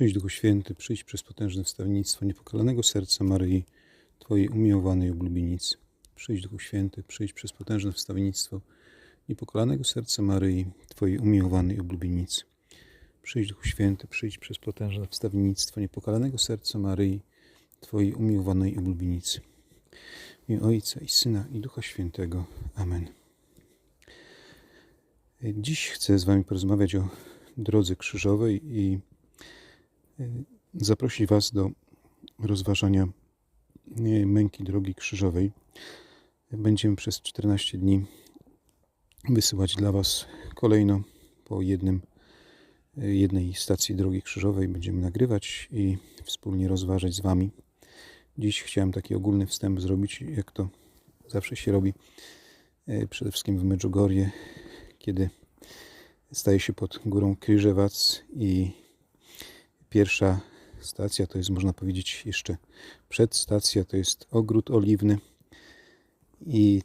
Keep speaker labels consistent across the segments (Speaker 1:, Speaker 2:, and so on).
Speaker 1: Przyjdź Duchu Święty, przyjdź przez potężne wstawiennictwo niepokalanego serca Maryi, Twojej umiłowanej oblubienicy. Przyjdź Duchu Święty, przyjdź przez potężne wstawiennictwo niepokalanego serca Maryi, Twojej umiłowanej oblubienicy. Przyjdź Duchu Święty, przyjdź przez potężne wstawiennictwo niepokalanego serca Maryi, Twojej umiłowanej oblubienicy. W Ojca i Syna i Ducha Świętego. Amen. Dziś chcę z Wami porozmawiać o drodze krzyżowej i zaprosić Was do rozważania męki drogi krzyżowej. Będziemy przez 14 dni wysyłać dla Was kolejno po jednym, jednej stacji drogi krzyżowej. Będziemy nagrywać i wspólnie rozważać z Wami. Dziś chciałem taki ogólny wstęp zrobić, jak to zawsze się robi, przede wszystkim w Medjugorje, kiedy staje się pod górą Kryżewac i pierwsza stacja to jest, można powiedzieć, jeszcze przedstacja, to jest ogród oliwny i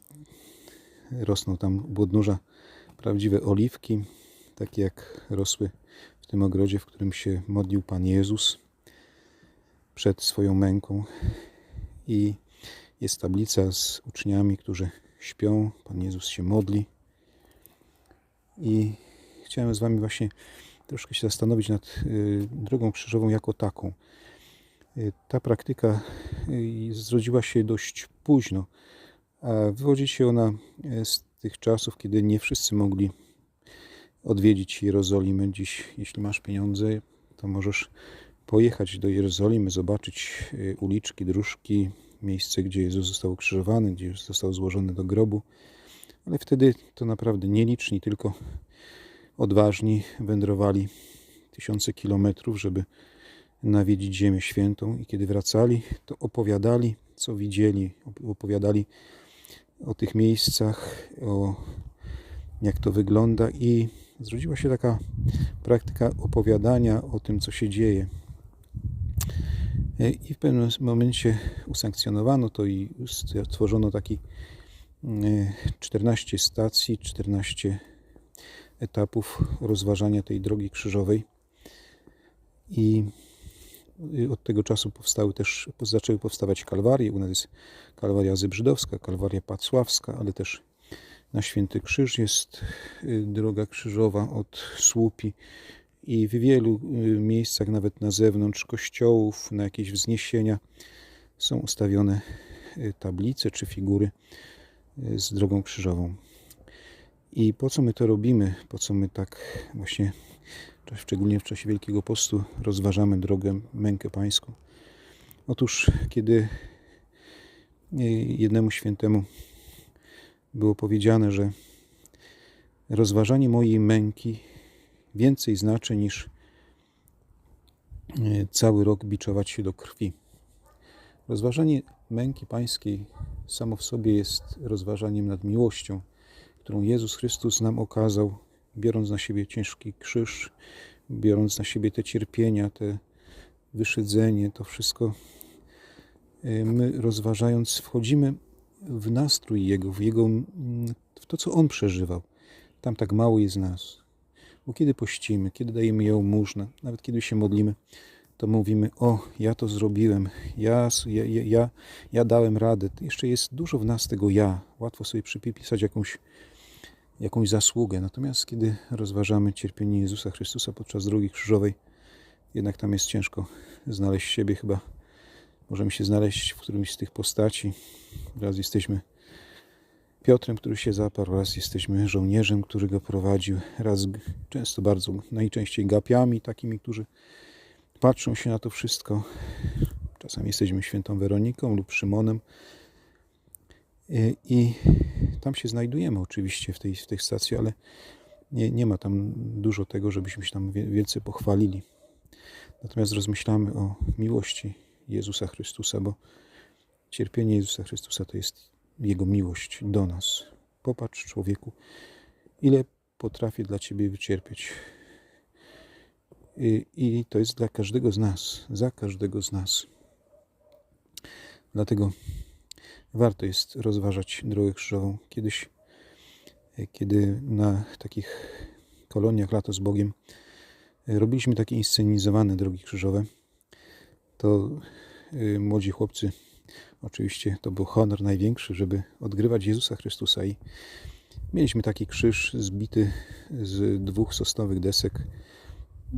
Speaker 1: rosną tam u podnóża prawdziwe oliwki, takie jak rosły w tym ogrodzie, w którym się modlił Pan Jezus przed swoją męką. I jest tablica z uczniami, którzy śpią, Pan Jezus się modli. I chciałem z Wami właśnie troszkę się zastanowić nad y, drogą krzyżową jako taką. Y, ta praktyka y, zrodziła się dość późno, a wywodzi się ona z tych czasów, kiedy nie wszyscy mogli odwiedzić Jerozolimy. Dziś, jeśli masz pieniądze, to możesz pojechać do Jerozolimy, zobaczyć uliczki, dróżki, miejsce, gdzie Jezus został ukrzyżowany, gdzie został złożony do grobu. Ale wtedy to naprawdę nieliczni, tylko odważni wędrowali tysiące kilometrów, żeby nawiedzić Ziemię Świętą. I kiedy wracali, to opowiadali, co widzieli, opowiadali o tych miejscach, o jak to wygląda. I zrodziła się taka praktyka opowiadania o tym, co się dzieje. I w pewnym momencie usankcjonowano to i stworzono taki 14 stacji, 14 etapów rozważania tej drogi krzyżowej. I od tego czasu powstały też, zaczęły powstawać kalwarie. U nas jest kalwaria zybrzydowska, kalwaria pacławska, ale też na Święty Krzyż jest y, droga krzyżowa od słupi i w wielu y, miejscach, nawet na zewnątrz kościołów, na jakieś wzniesienia są ustawione y, tablice czy figury z drogą krzyżową. I po co my to robimy? Po co my tak właśnie, szczególnie w czasie Wielkiego Postu, rozważamy drogę, mękę pańską? Otóż, kiedy jednemu świętemu było powiedziane, że rozważanie mojej męki więcej znaczy niż cały rok biczować się do krwi. Rozważanie męki pańskiej samo w sobie jest rozważaniem nad miłością którą Jezus Chrystus nam okazał, biorąc na siebie ciężki krzyż, biorąc na siebie te cierpienia, te wyszydzenie, to wszystko. E, my rozważając, wchodzimy w nastrój Jego, w, Jego, w to, co On przeżywał. Tam tak mało jest nas. Bo kiedy pościmy, kiedy dajemy jałmużnę, nawet kiedy się modlimy, to mówimy, o, ja to zrobiłem, ja, ja, ja, ja dałem radę. Jeszcze jest dużo w nas tego ja. Łatwo sobie przypisać jakąś jakąś zasługę. Natomiast kiedy rozważamy cierpienie Jezusa Chrystusa podczas drogi krzyżowej, jednak tam jest ciężko znaleźć siebie. Chyba możemy się znaleźć w którymś z tych postaci. Raz jesteśmy Piotrem, który się zaparł, raz jesteśmy żołnierzem, który go prowadził, raz często bardzo, najczęściej gapiami, takimi, którzy patrzą się na to wszystko. Czasami jesteśmy świętą Weroniką lub Szymonem, i tam się znajdujemy oczywiście w tej, w tej stacji, ale nie, nie ma tam dużo tego, żebyśmy się tam więcej pochwalili. Natomiast rozmyślamy o miłości Jezusa Chrystusa, bo cierpienie Jezusa Chrystusa to jest Jego miłość do nas. Popatrz, człowieku, ile potrafię dla Ciebie wycierpieć. I, I to jest dla każdego z nas, za każdego z nas. Dlatego warto jest rozważać drogę krzyżową. Kiedyś, e, kiedy na takich koloniach Lato z Bogiem Y, Robiliśmy takie inscenizowane drogi krzyżowe. To y, młodzi chłopcy, oczywiście to był honor największy, żeby odgrywać Jezusa Chrystusa i mieliśmy taki krzyż zbity z dwóch sosnowych desek.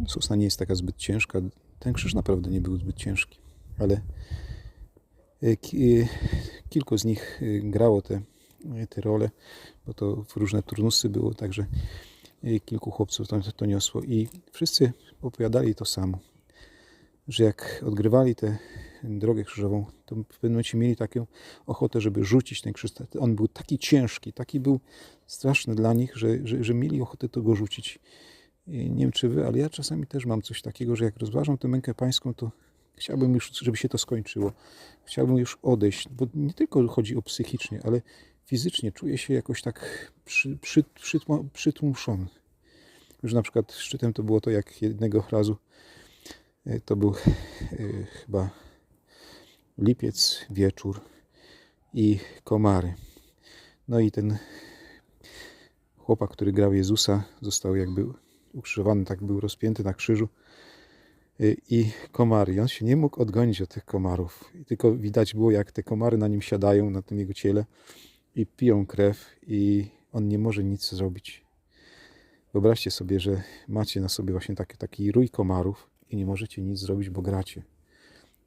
Speaker 1: Sosna nie jest taka zbyt ciężka. Ten krzyż naprawdę nie był zbyt ciężki, ale kilku z nich y, grało te, te role, bo to w różne turnusy było, także y, kilku chłopców to, to niosło i wszyscy opowiadali to samo, że jak odgrywali tę drogę krzyżową, to w pewnym momencie mieli taką ochotę, żeby rzucić ten krzyż. On był taki ciężki, taki był straszny dla nich, że, że, że mieli ochotę to go rzucić. Nie wiem czy wy, ale ja czasami też mam coś takiego, że jak rozważam tę mękę pańską, to chciałbym już, żeby się to skończyło. Chciałbym już odejść, bo nie tylko chodzi o psychicznie, ale fizycznie czuję się jakoś tak przy, przy, przytła- przytłuszony. Już na przykład szczytem to było to, jak jednego razu e, to był e, chyba lipiec, wieczór i komary. No i ten chłopak, który grał Jezusa, został jakby ukrzyżowany, tak był rozpięty na krzyżu i komary. On się nie mógł odgonić od tych komarów. Tylko widać było, jak te komary na nim siadają, na tym jego ciele i piją krew i on nie może nic zrobić. Wyobraźcie sobie, że macie na sobie właśnie taki, taki rój komarów i nie możecie nic zrobić, bo gracie.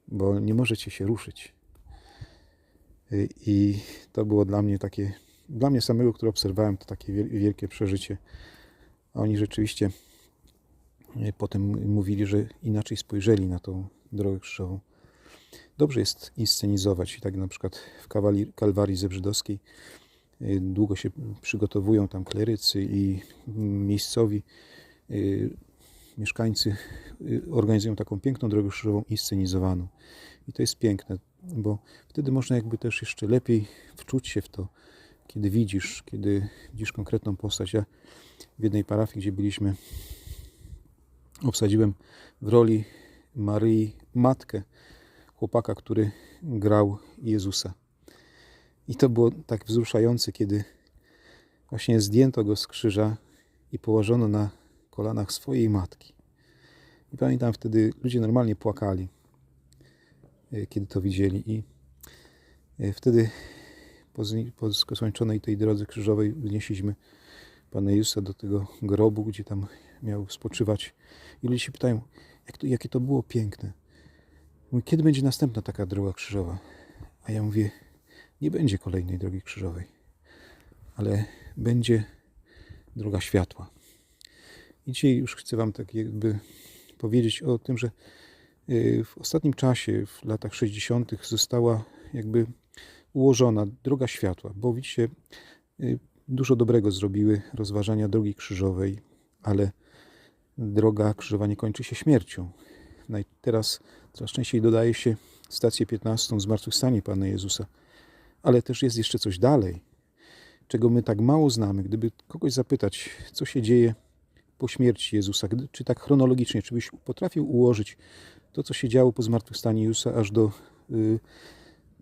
Speaker 1: Bo nie możecie się ruszyć. Y, I to było dla mnie takie, dla mnie samego, który obserwowałem, to takie wiel- wielkie przeżycie. A oni rzeczywiście y, potem mówili, że inaczej spojrzeli na tą drogę krzyżową. Dobrze jest inscenizować. I tak na przykład w Kawali- Kalwarii Zebrzydowskiej y, długo się przygotowują tam klerycy i miejscowi y, mieszkańcy organizują taką piękną drogę krzyżową inscenizowaną. I to jest piękne, bo wtedy można jakby też jeszcze lepiej wczuć się w to, kiedy widzisz, kiedy widzisz konkretną postać. Ja w jednej parafii, gdzie byliśmy, obsadziłem w roli Maryi matkę chłopaka, który grał Jezusa. I to było tak wzruszające, kiedy właśnie zdjęto go z krzyża i położono na kolanach swojej matki. I pamiętam wtedy ludzie normalnie płakali, e, kiedy to widzieli. I e, wtedy po, skończonej tej drodze krzyżowej wnieśliśmy Pana Jezusa do tego grobu, gdzie tam miał spoczywać. I ludzie się pytają, jak to, jakie to było piękne. Mówi, kiedy będzie następna taka droga krzyżowa? A ja mówię, nie będzie kolejnej drogi krzyżowej, ale będzie droga światła. I dzisiaj już chcę Wam tak jakby powiedzieć o tym, że y, w ostatnim czasie, w latach 60., została jakby ułożona droga światła, bo widzicie, y, dużo dobrego zrobiły rozważania drogi krzyżowej, ale droga krzyżowa nie kończy się śmiercią. No i teraz coraz częściej dodaje się stację 15 zmartwychwstanie Pana Jezusa, ale też jest jeszcze coś dalej, czego my tak mało znamy. Gdyby kogoś zapytać, co się dzieje po śmierci Jezusa, czy tak chronologicznie, czy byś potrafił ułożyć to, co się działo po zmartwychwstaniu Jezusa, aż do y,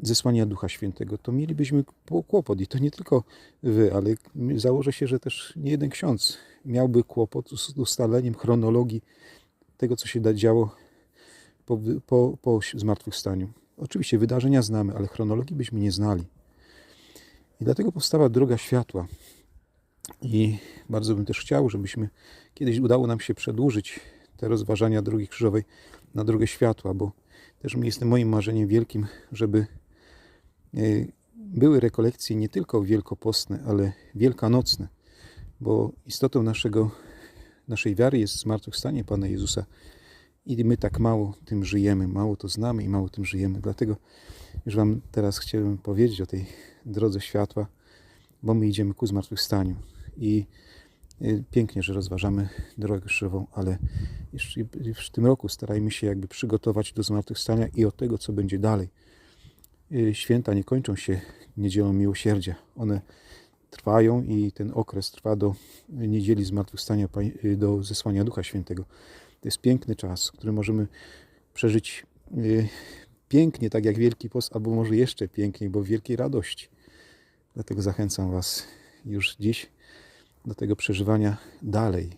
Speaker 1: zesłania Ducha Świętego, to mielibyśmy kło- kłopot. I to nie tylko wy, ale założę się, że też nie jeden ksiądz miałby kłopot z ustaleniem chronologii tego, co się działo po, po, po zmartwychwstaniu. Oczywiście wydarzenia znamy, ale chronologii byśmy nie znali. I dlatego powstała droga światła. I bardzo bym też chciał, żebyśmy kiedyś udało nam się przedłużyć te rozważania drogi krzyżowej na drogę światła, bo też jest moim marzeniem wielkim, żeby były rekolekcje nie tylko wielkopostne, ale wielkanocne, bo istotą naszego, naszej wiary jest zmartwychwstanie Pana Jezusa i my tak mało tym żyjemy, mało to znamy i mało tym żyjemy. Dlatego już Wam teraz chciałem powiedzieć o tej drodze światła, bo my idziemy ku zmartwychwstaniu. I y, pięknie, że rozważamy drogę krzyżową, ale jeszcze w tym roku starajmy się jakby przygotować do zmartwychwstania i od tego, co będzie dalej. Y, Święta nie kończą się niedzielą miłosierdzia. One trwają i ten okres trwa do niedzieli zmartwychwstania, y, do zesłania Ducha Świętego. To jest piękny czas, który możemy przeżyć y, pięknie, tak jak Wielki Post, albo może jeszcze piękniej, bo w wielkiej radości. Dlatego zachęcam Was już dziś do tego przeżywania dalej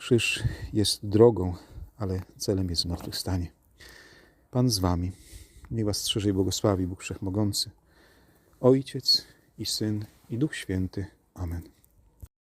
Speaker 1: Krzyż jest drogą, ale celem jest zmartwychwstanie. Pan z wami. Niech was strzeże i błogosławi Bóg Wszechmogący, Ojciec i Syn i Duch Święty. Amen.